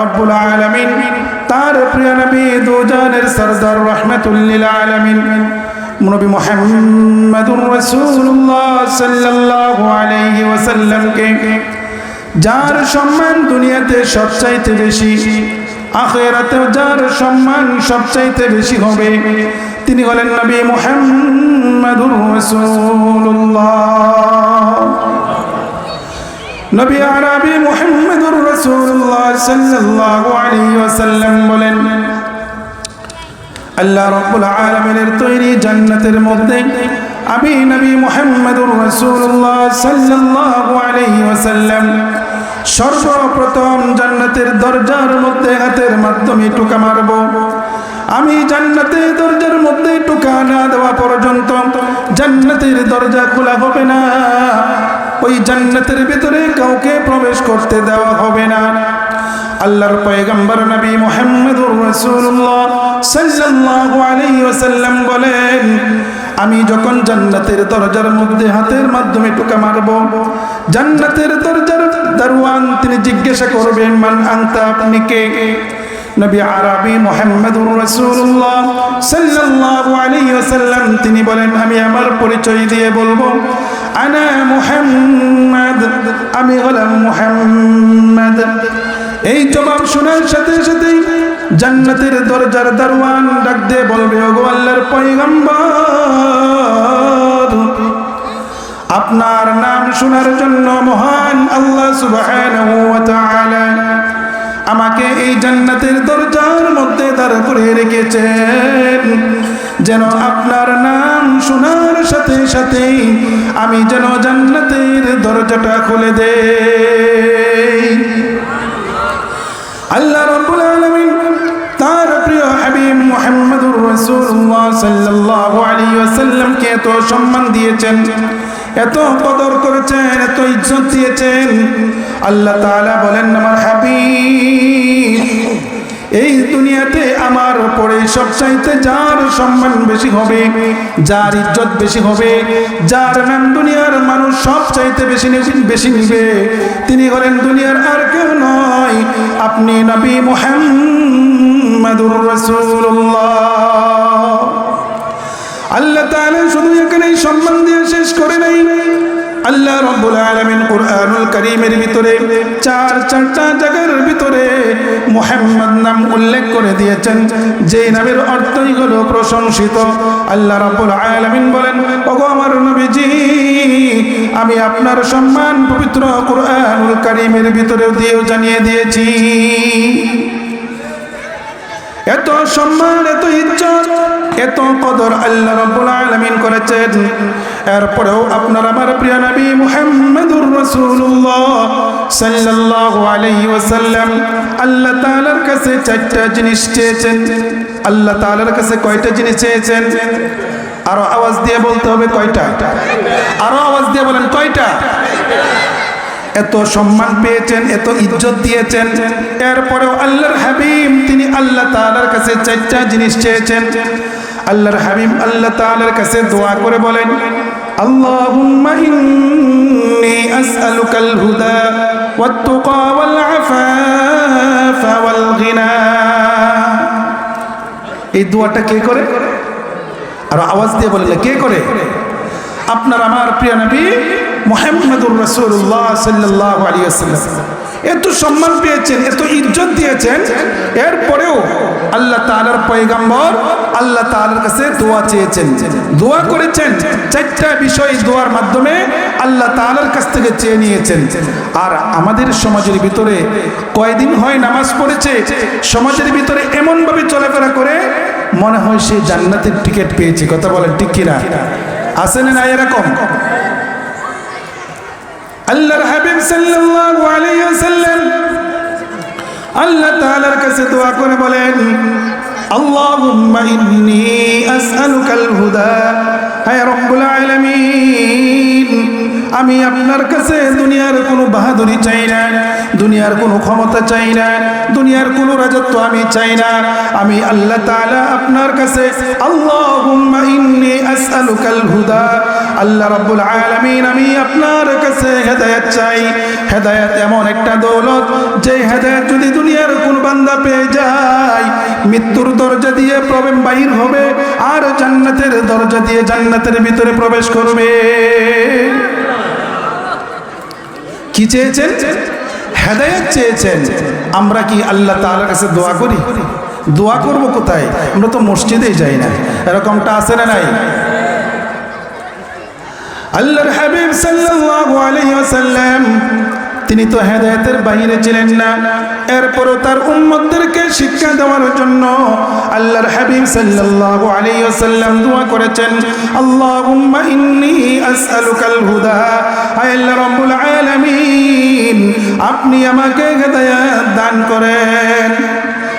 রব্বুল আলামিন। তার প্রিয় নবী দুজানের সরদার রহমাতুল্লিল আলামিন। নবী মুহাম্মদুর রাসূলুল্লাহ সাল্লাল্লাহু আলাইহি ওয়াসাল্লামকে, যার সম্মান দুনিয়াতে সবচাইতে বেশি, আখেরাতেও যার সম্মান সবচাইতে বেশি হবে, তিনি হলেন নবী মুহাম্মদুর রাসূলুল্লাহ। নবী আরবি মুহাম্মদুর বলেন সর্বপ্রথম জান্নাতের দরজার মধ্যে হাতের মাধ্যমে টুকা মারব। আমি জান্নাতের দরজার মধ্যে টুকা না দেওয়া পর্যন্ত জান্নাতের দরজা খোলা হবে না। ওই জান্নাতের ভিতরে কাউকে প্রবেশ করতে দেওয়া হবে না। আল্লাহর পয়গম্বর নবী মুহাম্মদুর রাসূলুল্লাহ সাল্লাল্লাহু আলাইহি ওয়াসাল্লাম বলেন, আমি যখন জান্নাতের দরজার মধ্যে হাতের মাধ্যমে টোকা মারব, জান্নাতের দরজার দারওয়ান তিনি জিজ্ঞাসা করবেন, মান আনতা, আপনি কে? নবী আরবি মুহাম্মদুর রাসূলুল্লাহ সাল্লাল্লাহু আলাইহি ওয়াসাল্লাম তিনি বলেন, আমি আমার পরিচয় দিয়ে বলব, আনা মুহাম্মদ, আমি হলাম মুহাম্মদ। এই জবাব শোনার সাথে সাথেই জান্নাতের দরজার দারওয়ান ডাক দিয়ে বলবে, ওগো আল্লাহর পয়গম্বর, আপনার নাম শোনার জন্য মহান আল্লাহ সুবহানাহু ওয়া তাআলা আমাকে এই জান্নাতের দরজার মধ্যে দাঁড় করে রেখেছেন। যেন আপনার নাম শোনার সাথে সাথেই আমি যেন জান্নাতের দরজাটা খুলে দেই। আল্লাহ রাব্বুল আলামিন তার প্রিয় হাবিব মুহাম্মদুর রাসূলুল্লাহ সাল্লাল্লাহু আলাইহি ওয়াসাল্লামকে এত সম্মান দিয়েছেন, এত কদর করেছেন, এত ইজ্জত দিয়েছেন। আল্লাহ তাআলা বলেন, আমার হাবিব এই দুনিয়াতে আমার পরে সবচাইতে যার সম্মান বেশি হবে, যার ইজ্জত বেশি হবে, যার নাম দুনিয়ার মানুষ সব চাইতে বেশি বেশি নিবে। তিনি হলেন দুনিয়ার আর কেউ নয়, আপনি নবী মুহাম্মাদুর রাসূলুল্লাহ। আল্লাহ তাআলা শুধু এখানেই সম্মান দিয়ে শেষ করে নাই। আল্লাহ রব্বুল আলামিন কুরআনুল কারীমের ভিতরে চার চারটা জায়গার ভিতরে মুহাম্মদ নাম উল্লেখ করে দিয়েছেন। যে নামের অর্থই হলো প্রশংসিত। আল্লাহ রব্বুল আলামিন বলেন, ওগো আমার নবীজি, আমি আপনার সম্মান পবিত্র কুরআনুল কারীমের ভিতরে দিয়েও জানিয়ে দিয়েছি। এত সম্মান, এত ইজ্জত, এত কদর আল্লাহ রাব্বুল আলামিন করেছেন। এরপরেও আপনার আমার প্রিয় নবী মুহাম্মদুর রাসূলুল্লাহ সাল্লাল্লাহু আলাইহি ওয়াসাল্লাম আল্লাহ তাআলার কাছে চারটা জিনিস চেয়েছেন। আল্লাহ তাআলার কাছে কয়টা জিনিস চেয়েছেন? আরও আওয়াজ দিয়ে বলতে হবে কয়টা? আরও আওয়াজ দিয়ে বলেন কয়টা? এত সম্মান পেয়েছেন, এত ইজ্জত দিয়েছেন। এরপরেও আল্লাহর হাবিব, তিনি আল্লাহ তাআলার কাছে চারটা জিনিস চেয়েছেন। আল্লাহর হাবিব আল্লাহ তাআলার কাছে দোয়া করে বলেন, আল্লাহুম্মা এই দোয়াটা কে করে? আর আওয়াজ দিয়ে বললে, কে করে? আপনার আমার প্রিয় নবী মোহাম্মদুর রসুল্লাহ সাল্লাহ আলী আসাল্লাম এত সম্মান পেয়েছেন, এত ইজ্জত দিয়েছেন। এরপরেও আল্লাহ তালার পয়গাম্বর আল্লাহ তালার কাছে দোয়া চেয়েছেন। দোয়া করেছেন, চারটা বিষয় দোয়ার মাধ্যমে আল্লাহ তালার কাছ থেকে চেয়ে নিয়েছেন। আর আমাদের সমাজের ভিতরে কয়দিন হয় নামাজ পড়েছে, সমাজের ভিতরে এমনভাবে চলাফেরা করে, মনে হয় সে জান্নাতের টিকিট পেয়েছে। কথা বলেন ঠিক কিনা? আসেন না এরকম? আল্লাহর হাবিব সাল্লাল্লাহু আলাইহি ওয়াসাল্লাম আল্লাহ তাআলার কাছে দোয়া করে বলেন, আল্লাহুম্মা ইন্নী আসআলুকাল হুদা হে রব্বুল আলামিন। আমি আপনার কাছে দুনিয়ার কোনো বাহাদুরি চাই না, দুনিয়ার কোনো ক্ষমতা চাই না, দুনিয়ার কোনো রাজত্ব আমি চাই না। আমি আল্লাহ তাআলা আপনার কাছে হুদা। আল্লাহ রাব্বুল আলামিন, আমি আপনার কাছে হেদায়েত চাই। হেদায়েত এমন একটা দৌলত, যে হেদায়েত যদি দুনিয়ার কোন বান্দা পেয়ে যায়, মৃত্যুর দরজা দিয়ে প্রবেশ বাহির হবে, আর জান্নাতের দরজা দিয়ে জান্নাতের ভিতরে প্রবেশ করবে। কি চেয়েছেন? হেদায়ত চেয়েছেন। আমরা কি আল্লাহ তালার কাছে দোয়া করি? দোয়া করব কোথায়? আমরা তো মসজিদেই যাই না। এরকমটা আছে না নাই? আল্লাহর হাবিব সাল্লাল্লাহু আলাইহি ওয়াসাল্লাম তিনি তো হেদায়েতের বাইরে ছিলেন না। এরপরও তার উম্মতদেরকে শিক্ষা দেওয়ার জন্য আল্লাহর হাবিব সাল্লাল্লাহু আলাইহি ওয়াসাল্লাম দোয়া করেছেন, আল্লাহুম্মা ইন্নী আসআলুকাল হুদা, আয় আল্লাহ রাব্বুল আলামিন, আপনি আমাকে হেদায়েত দান করেন।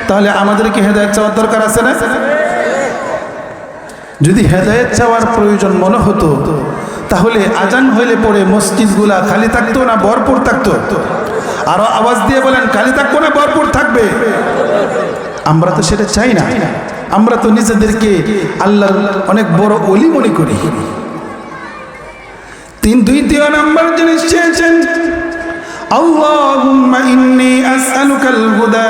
তাহলে আমাদেরকে হেদায়েত চাওয়ার দরকার আছে না? যদি হেদায়েত চাওয়ার প্রয়োজন মনে হতো তাহলে আজান হইলে পরে মসজিদগুলা খালি থাকতো না ভরপুর থাকতো? আরও আওয়াজ দিয়ে বলেন, খালি থাকব না, ভরপুর থাকবে। আমরা তো সেটা চাই না। আমরা তো নিজেদেরকে আল্লাহর অনেক বড় অলি মনে করি। তিন দ্বিতীয় নাম্বার জিনিস চেয়েছেন, আল্লাহুম্মা ইন্নী আসআলুকাল হুদা।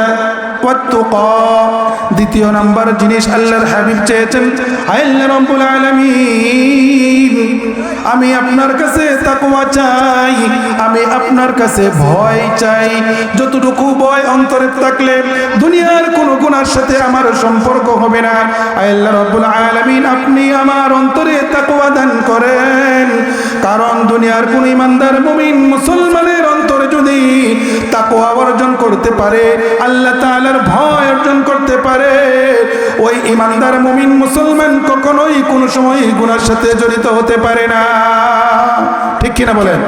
দ্বিতীয় নাম্বার জিনিস আল্লাহর হাবিব চেয়েছেন আমি আপনার কাছে তাকওয়া চাই, আমি আপনার কাছে ভয় চাই। যতটুকু ভয় অন্তরে থাকলে দুনিয়ার কোনো গুনার সাথে আমার সম্পর্ক হবে না। আল্লাহ রাব্বুল আলামিন, আপনি আমার অন্তরে তাকওয়া দান করেন। কারণ দুনিয়ার কোন ইমানদার মুমিন মুসলমানের অন্তরে যদি তাকওয়া অর্জন করতে পারে, আল্লাহ তাআলার ভয় অর্জন করতে পারে, ওই ইমানদার মুমিন মুসলমান কখনোই কোনো সময় গুনার সাথে জড়িত হতে পারে না। ঠিক কিনা বলেন?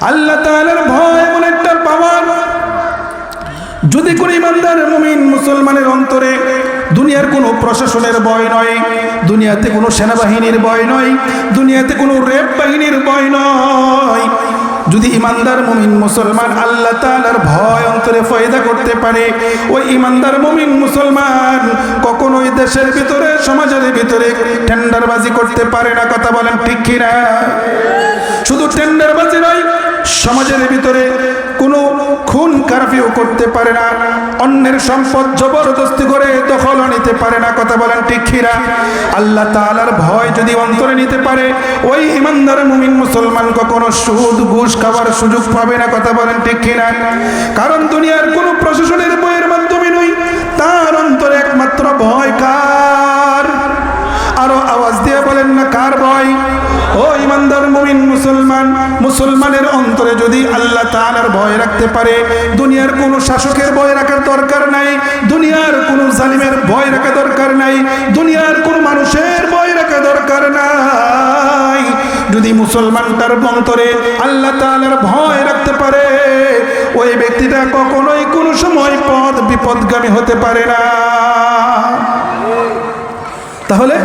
আল্লাহ তাআলার ভয় এমন একটা পাওয়ার। যদি কোনো ইমানদার মুমিন মুসলমানের অন্তরে দুনিয়ার কোনো প্রশাসনের ভয় নয়, দুনিয়াতে কোনো সেনাবাহিনীর ভয় নয়, দুনিয়াতে কোনো রেপ বাহিনীর ভয় নয় যদি ইমানদার মুমিন মুসলমান আল্লাহ তালার ভয় অন্তরে ফয়দা করতে পারে, ওই ইমানদার মুমিন মুসলমান কখনোই দেশের ভিতরে, সমাজের ভিতরে টেন্ডারবাজি করতে পারে না। কথা বলেন ঠিক কিনা? শুধু টেন্ডারবাজি নয়, সমাজের ভিতরে করতে পারে না, অন্যের সম্পদ জবরদস্তি করে দখল নিতে পারে না, কথা বলেন ঠিক খিরা আল্লাহ তালার ভয় যদি অন্তরে নিতে পারে, ওই ইমানদার মুমিন মুসলমান কখনো সুদ, ঘুষ খাওয়ার সুযোগ পাবে না, কথা বলেন কিনা? কারণ দুনিয়ার কোনো প্রশাসনের বইয়ের মাধ্যমে নই তার অন্তরে একমাত্র ভয় কার? মুমিন মুসলমান, মুসলমানের অন্তরে যদি আল্লাহ তাআলার ভয় রাখতে পারে, দুনিয়ার কোনো শাসকের ভয় রাখার দরকার নাই, দুনিয়ার কোনো জালিমের ভয় রাখা দরকার নাই, দুনিয়ার কোনো মানুষের ভয় রাখা দরকার নাই। যদি মুসলমানটার অন্তরে আল্লাহ তাআলার ভয় রাখতে পারে, ওই ব্যক্তিটা কখনোই কোনো সময় পদ বিপদগামী হতে পারে না। তাহলে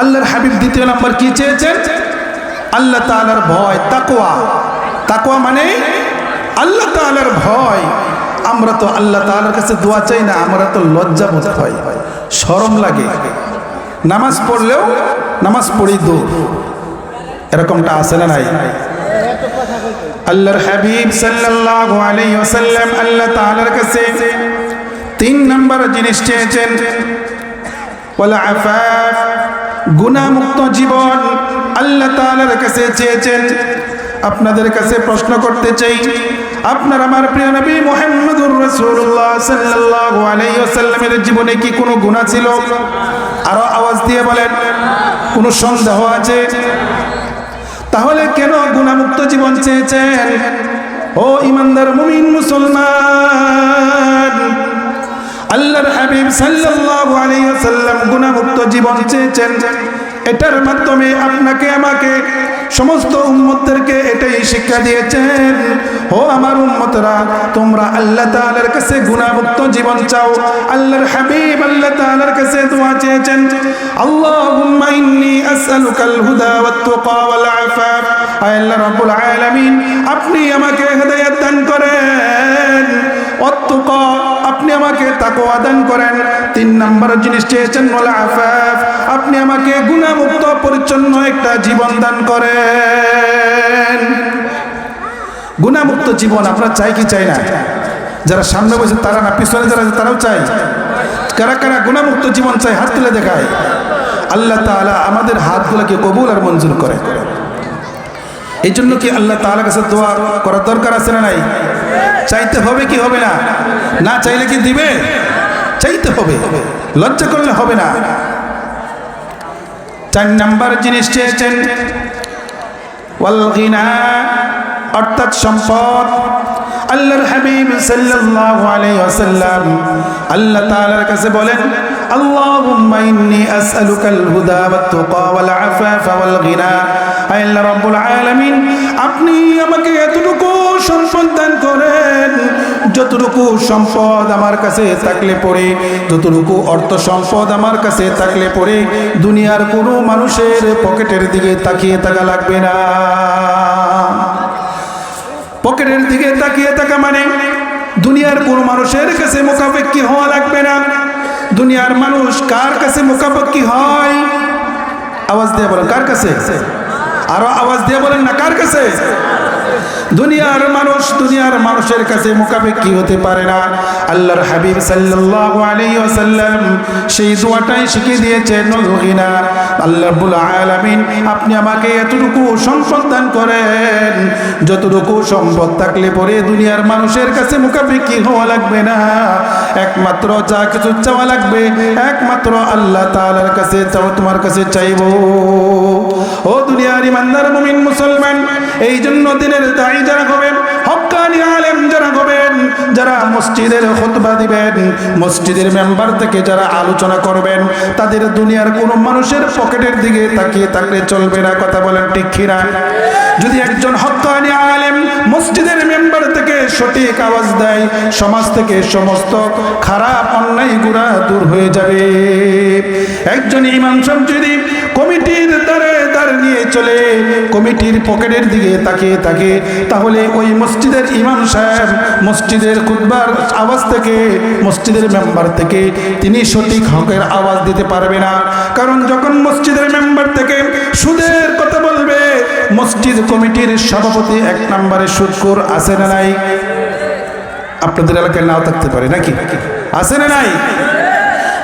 আল্লাহর হাবিব দ্বিতীয় নাম্বার কি চেয়েছেন? আল্লাহ তাআলার ভয়, তাকওয়া। তাকওয়া মানে আল্লাহ তাআলার ভয়। আমরা তো আল্লাহ তাআলার কাছে দোয়া চাই না, আমরা তো লজ্জা বোধ হয়, শরম লাগে। নামাজ পড়লেও নামাজ পড়ি দূর। এরকমটা আছে না নাই? আল্লাহর হাবিব সাল্লাল্লাহু আলাইহি ওয়াসাল্লাম আল্লাহ তাআলার কাছে তিন নাম্বার জিনিস চেয়েছেন। ওয়াল আফাফ, গুনাহমুক্ত জীবন। আল্লাহ তাআলার কাছে চেয়েছেন। আপনাদের কাছে প্রশ্ন করতে চাই, আপনার আমার প্রিয় নবী মুহাম্মদুর রাসূলুল্লাহ সাল্লাল্লাহু আলাইহি ওয়াসাল্লামের জীবনে কি কোনো গুনাহ ছিল? আরও আওয়াজ দিয়ে বলেন, কোনো সন্দেহ আছে? তাহলে কেন গুণামুক্ত জীবন চেয়েছেন? ও ইমানদার মুমিন মুসলমান, আল্লাহর হাবিব সাল্লাল্লাহু আলাইহি ওয়াসাল্লাম গুণামুক্ত জীবন চেয়েছেন। এটার মাধ্যমে আপনাকে, আমাকে সমস্ত উম্মতদেরকে এটাই শিক্ষা দিয়েছেন, ও আমার উম্মতরা, তোমরা আল্লাহ তাআলার কাছে গুনাহমুক্ত জীবন চাও। আল্লাহর হাবিব আল্লাহ তাআলার কাছে দোয়া চেয়েছেন হুদা আয় আল্লাহ রাব্বুল আলামিন, আপনি আমাকে হেদায়েত দান করেন। ওয়াত আপনি আমাকে তাকওয়া দান করেন। নাম্বার জিনিস চেয়েছেন আফাফ, আপনি আমাকে গুণামুক্ত, পরিচ্ছন্ন একটা জীবন দান করেন। গুণামুক্ত জীবন আমরা চাই কি চাই না? যারা সামনে বসে, তারা না, পিছনে যারা তারাও চাই কারা কারা গুণামুক্ত জীবন চাই হাত তুলে দেখায়। আল্লাহ তাআলা আমাদের হাতগুলোকে কবুল আর মঞ্জুর করে। এই জন্য কি আল্লাহ তাআলার কাছে দোয়া করার দরকার আছে না নাই? চাইতে হবে কি হবে না? না চাইলে কি দিবে? চাইতে হবে, লজ্জা করলে হবে না। চার নাম্বার জিনিস চেয়েছেন অর্থাৎ সম্পদ। আল্লাহর হাবিব সাল্লাল্লাহু আলাইহি ওয়াসাল্লাম আল্লাহ তাআলার কাছে বলেন, আল্লাহুম্মা ইন্নী আসআলুকাল হুদা ওয়াত তুকা ওয়াল আফাফা ওয়াল গিনা। আল্লাহ রাব্বুল আলামিন, আপনি আমাকে এতটুকু সম্পদ দান করেন যতটুকু সম্পদ আমার কাছে থাকলে পরে যতটুকু অর্থ সম্পদ আমার কাছে থাকলে পরে দুনিয়ার কোনো মানুষের পকেটের দিকে তাকিয়ে থাকা লাগবে না। পকেটের দিকে তাকিয়ে থাকা মানে দুনিয়ার কোনো মানুষের কাছে মোকাবেক্ষি হওয়া লাগবে না। দুনিয়ার মানুষ কার কাছে মোকাবেক্ষি হয়? আওয়াজ দিয়ে বলেন, কার কাছে? আরও আওয়াজ দিয়ে বলেন না, কার কাছে? দুনিয়ার মানুষ দুনিয়ার মানুষের কাছে মোকাবেক্ষি হতে পারে না। আল্লাহর হাবিব সাল্লাল্লাহু আলাইহি ওয়াসাল্লাম সেই দোয়াটাই শিখিয়ে দিয়েছেন নজুগিনা আল্লাহ রাব্বুল আলামিন, আপনি আমাকে এতটুকু সম্পদ দান করেন, যতটুকু সম্পদ থাকলে পরে দুনিয়ার মানুষের কাছে মোকাবেক্ষি হওয়া লাগবে না। একমাত্র যা কিছু চাওয়া লাগবে, একমাত্র আল্লাহ তাআলার কাছে চাও তোমার কাছে চাইব। ও দুনিয়ার ইমানদার মুমিন মুসলমান এই জন্য দিনের দায়ী যারা হবেন হক্কানি আলেম যারা হবেন, যারা মসজিদের খুতবা দিবেন, মসজিদের মেম্বার থেকে যারা আলোচনা করবেন, তাদের দুনিয়ার কোনো মানুষের পকেটের দিকে তাকিয়ে থাকলে চলবে না, কথা বলেন ঠিক কিনা? যদি একজন হক্কানি আলেম মসজিদের মেম্বার থেকে সঠিক আওয়াজ দেয়, সমাজ থেকে সমস্ত খারাপ অন্যায় গুণা দূর হয়ে যাবে। একজন ইমাম সাহেব যদি চলে কমিটির পকেটের দিকে তাকিয়ে থাকে। তাহলে ওই মসজিদের ইমাম সাহেব মসজিদের খুতবার আওয়াজ থেকে, মসজিদের মেম্বার থেকে তিনি সঠিক হকের আওয়াজ দিতে পারবে না। কারণ যখন মসজিদের মেম্বার থেকে সুদের কথা বলবে, মসজিদ কমিটির সভাপতি এক নম্বরে সুদকুর আছে না নাই? আপনাদের এলাকায় নাও থাকতে পারে নাকি? আছে না নাই?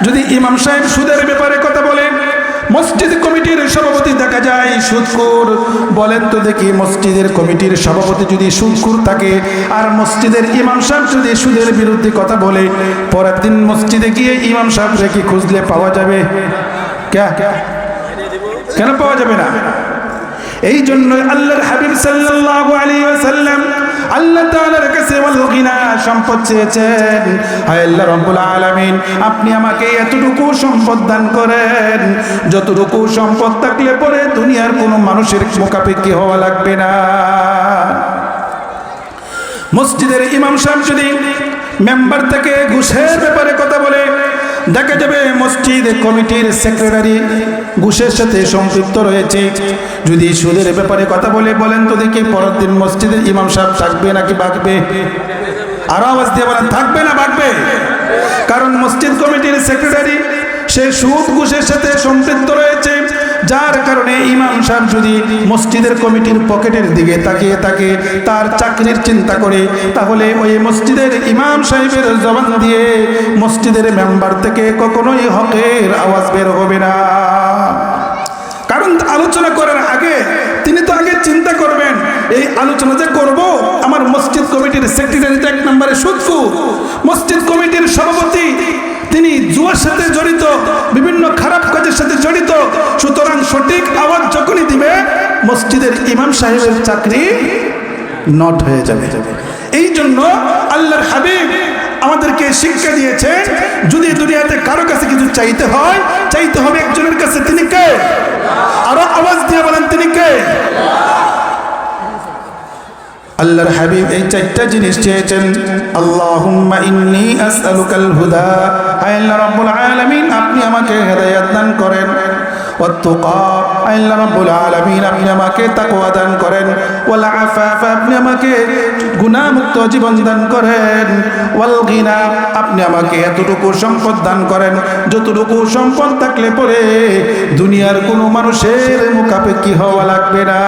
যদি ইমাম সাহেব সুদের ব্যাপারে কথা বলেন, মসজিদ যায় সুদকুর বলেন তো দেখি মসজিদের কমিটির সভাপতি যদি সুদকুর থাকে, আর মসজিদের ইমাম সাহেব যদি সুদের বিরুদ্ধে কথা বলে, পরের দিন মসজিদে গিয়ে ইমাম সাহেব রেখে খুঁজলে পাওয়া যাবে? কেন পাওয়া যাবে না? এই জন্য আল্লাহর হাবিব সাল্লাহ আলাইহি ওয়াসাল্লাম আল্লাহ তাআলার কাছে ওয়ালগিনা সম্পদ চেয়েছেন। হায় আল্লাহ রাব্বুল আলামিন, আপনি আমাকে এতটুকু সম্পদ দান করেন। যতটুকু সম্পদ থাকলে পরে দুনিয়ার কোনো মানুষের মোকাপেক্ষি হওয়া লাগবে না। মসজিদের ইমাম সাহেব যদি মেম্বার থেকে ঘুষের ব্যাপারে কথা বলে দেখা যাবে মসজিদ কমিটির সেক্রেটারি ঘুষের সাথে সম্পৃক্ত রয়েছে। যদি সুদের ব্যাপারে কথা বলে বলেন তো দেখি পরের দিন মসজিদের ইমাম সাহেব থাকবে নাকি বাঁকবে? আরও আওয়াজ দিয়ে বলেন, থাকবে না, বাঁকবে? কারণ মসজিদ কমিটির সেক্রেটারি সে সুদ ঘুষের সাথে সম্পৃক্ত রয়েছে, যার কারণে ইমাম সাহেব যদি মসজিদের কমিটির পকেটের দিকে তাকিয়ে থাকে, তার চাকরির চিন্তা করে, তাহলে ওই মসজিদের ইমাম সাহেবের জবান দিয়ে মসজিদের মেম্বার থেকে কখনোই হকের আওয়াজ বের হবে না। কারণ আলোচনা করার আগে তিনি তো আগে চিন্তা করবেন, এই আলোচনা যে করব, আমার মসজিদ কমিটির সেক্রেটারি এক নম্বরে সুদকু মসজিদ কমিটির সভাপতি তিনি জুয়ার সাথে জড়িত, বিভিন্ন খারাপ কাজের সাথে জড়িত, সুতরাং সঠিক আওয়াজ যখনই দিবে, মসজিদের ইমাম সাহেবের চাকরি নট হয়ে যাবে। এই জন্য আল্লাহর হাবিব আমাদেরকে শিক্ষা দিয়েছে যদি দুনিয়াতে কারও কাছে কিছু চাইতে হয়, চাইতে হবে একজনের কাছে, তিনি কে? আরও আওয়াজ দিয়ে বলেন, তিনি কে? আল্লাহর হাবিব এই চারটা জিনিস চেয়েছেন। ইন্নী হুদা। আল্লাহ আপনি আমাকে হেদায়েত দান করেন। আমাকে দান করেন। আপনি আমাকে করেন। আপনি আমাকে এতটুকু সম্পদ দান করেন। যতটুকু সম্পদ থাকলে পরে দুনিয়ার কোনো মানুষের মুখাপেক্ষি হওয়া লাগবে না।